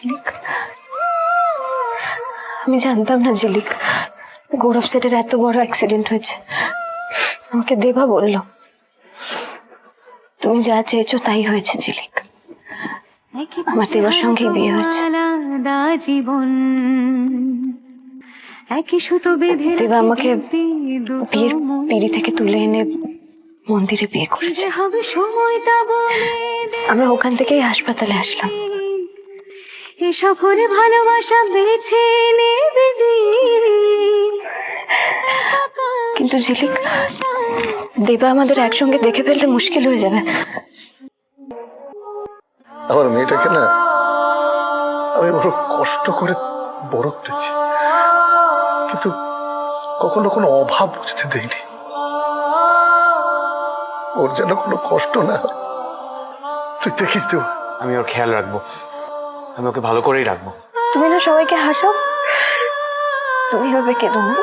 ঝিলিক আমি জানতাম না ঝিলিক গৌরব সেটের এত বড় অ্যাক্সিডেন্ট হয়েছে। আমাকে দেবা বলল তুমি যা চেয়েছো তাই হয়েছে ঝিলিক আমার দেবার সঙ্গেই বিয়ে হয়েছে। জীবন একই সুতো বেঁধে দেবা আমাকে বিয়ের পিড়ি থেকে তুলে এনে মন্দিরে বিয়ে করেছে। আমরা ওখান থেকেই হাসপাতালে আসলাম। এ সফরে ভালোবাসা বেছে নেবে। কিন্তু ঝিলিক দেবা আমাদের একসঙ্গে দেখে ফেললে মুশকিল হয়ে যাবে। আমার মেয়েটাকে না আমি বড় কষ্ট করে বড় করেছি। কিন্তু কখনো কোনো অভাব বুঝতে দেইনি। ওর যেন কোনো কষ্ট না তুই দেখিস দেব আমি ওর খেয়াল রাখব। আমি ওকে ভালো করেই রাখব। তুমি না সবাইকে হাসো তুমি এভাবে কেঁদো না।